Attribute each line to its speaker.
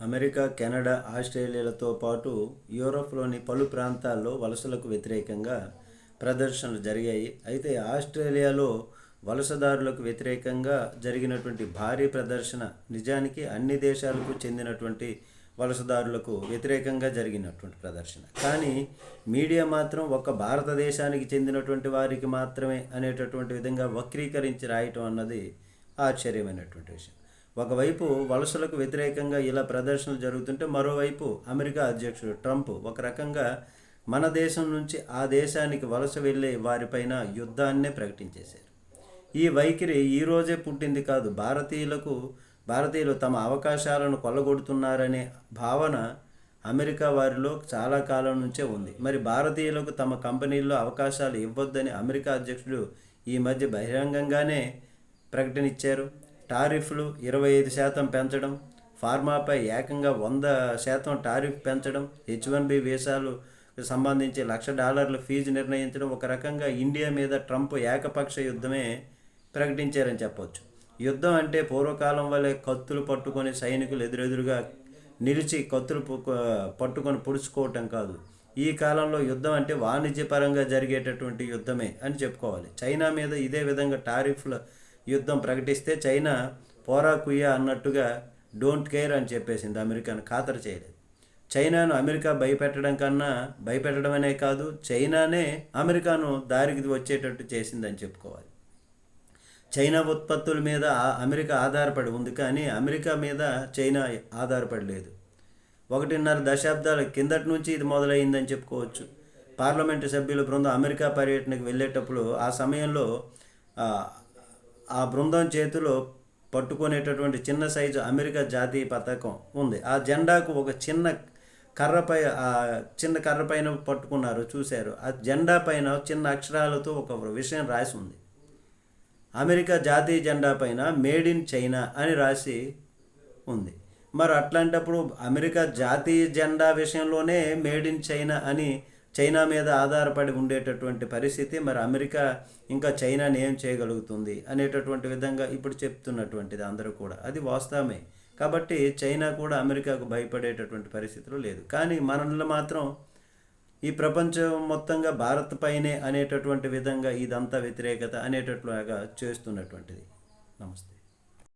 Speaker 1: America Canada ఆస్ట్రేలియాలతో పాటు యూరోప్లోని పలు ప్రాంతాల్లో వలసలకు వ్యతిరేకంగా ప్రదర్శనలు జరిగాయి. అయితే ఆస్ట్రేలియాలో వలసదారులకు వ్యతిరేకంగా జరిగినటువంటి భారీ ప్రదర్శన నిజానికి అన్ని దేశాలకు చెందినటువంటి వలసదారులకు వ్యతిరేకంగా జరిగినటువంటి ప్రదర్శన. కానీ మీడియా మాత్రం ఒక భారతదేశానికి చెందినటువంటి వారికి మాత్రమే అనేటటువంటి విధంగా వక్రీకరించి రాయటం అన్నది ఆశ్చర్యమైనటువంటి విషయం. ఒకవైపు వలసలకు వ్యతిరేకంగా ఇలా ప్రదర్శనలు జరుగుతుంటే మరోవైపు అమెరికా అధ్యక్షుడు ట్రంప్ ఒక రకంగా మన దేశం నుంచి ఆ దేశానికి వలస వెళ్ళే వారిపైన యుద్ధాన్నే ప్రకటించేశారు. ఈ వైఖరి ఈ రోజే పుట్టింది కాదు భారతీయులకు భారతీయులు తమ అవకాశాలను కొల్లగొడుతున్నారనే భావన అమెరికా వారిలో చాలా కాలం నుంచే ఉంది. మరి భారతీయులకు తమ కంపెనీల్లో అవకాశాలు ఇవ్వొద్దని అమెరికా అధ్యక్షుడు ఈ మధ్య బహిరంగంగానే ప్రకటన ఇచ్చారు. టారిఫ్లు ఇరవై ఐదు శాతం పెంచడం ఫార్మాపై ఏకంగా వంద శాతం టారిఫ్ పెంచడం హెచ్ వన్ బి వీసాలు సంబంధించి లక్ష డాలర్ల ఫీజు నిర్ణయించడం ఒక రకంగా ఇండియా మీద ట్రంప్ ఏకపక్ష యుద్ధమే ప్రకటించారని చెప్పవచ్చు యుద్ధం అంటే పూర్వకాలం వల్లే కత్తులు పట్టుకొని సైనికులు ఎదురెదురుగా నిలిచి కత్తులు పట్టుకొని పొడుచుకోవటం కాదు. ఈ కాలంలో యుద్ధం అంటే వాణిజ్యపరంగా జరిగేటటువంటి యుద్ధమే అని చెప్పుకోవాలి. చైనా మీద ఇదే విధంగా టారిఫ్ల యుద్ధం ప్రకటిస్తే చైనా పోరా కుయ్యా అన్నట్టుగా డోంట్ కేర్ అని చెప్పేసింది అమెరికాను ఖాతరు చేయలేదు. చైనాను అమెరికా భయపెట్టడం కన్నా భయపెట్టడమనే కాదు చైనానే అమెరికాను దారికి వచ్చేటట్టు చేసిందని చెప్పుకోవాలి. చైనా ఉత్పత్తుల మీద ఆ- అమెరికా ఆధారపడి ఉంది కానీ అమెరికా మీద చైనా ఆధారపడి లేదు ఒకటిన్నర దశాబ్దాల కిందటి నుంచి ఇది మొదలైందని చెప్పుకోవచ్చు. పార్లమెంటు సభ్యుల బృందం అమెరికా పర్యటనకు వెళ్ళేటప్పుడు ఆ సమయంలో ఆ బృందం చేతిలో పట్టుకునేటటువంటి చిన్న సైజు అమెరికా జాతీయ పతాకం ఉంది. ఆ జెండాకు ఒక చిన్న కర్రపై ఆ చిన్న కర్ర పైన పట్టుకున్నారు చూశారు. ఆ జెండా పైన చిన్న అక్షరాలతో ఒక విషయం రాసి ఉంది. అమెరికా జాతీయ జెండా పైన మేడ్ ఇన్ చైనా అని రాసి ఉంది. మరి అట్లాంటప్పుడు అమెరికా జాతీయ జెండా విషయంలోనే మేడ్ ఇన్ చైనా అని చైనా మీద ఆధారపడి ఉండేటటువంటి పరిస్థితి మరి అమెరికా ఇంకా చైనాని ఏం చేయగలుగుతుంది అనేటటువంటి విధంగా ఇప్పుడు చెప్తున్నటువంటిది అందరూ కూడా. అది వాస్తవమే. కాబట్టి చైనా కూడా అమెరికాకు భయపడేటటువంటి పరిస్థితిలో లేదు. కానీ మనలో మాత్రం ఈ ప్రపంచం మొత్తంగా భారత్ పైనే అనేటటువంటి విధంగా ఇదంతా వ్యతిరేకత అనేటట్లుగా చేస్తున్నటువంటిది. నమస్తే.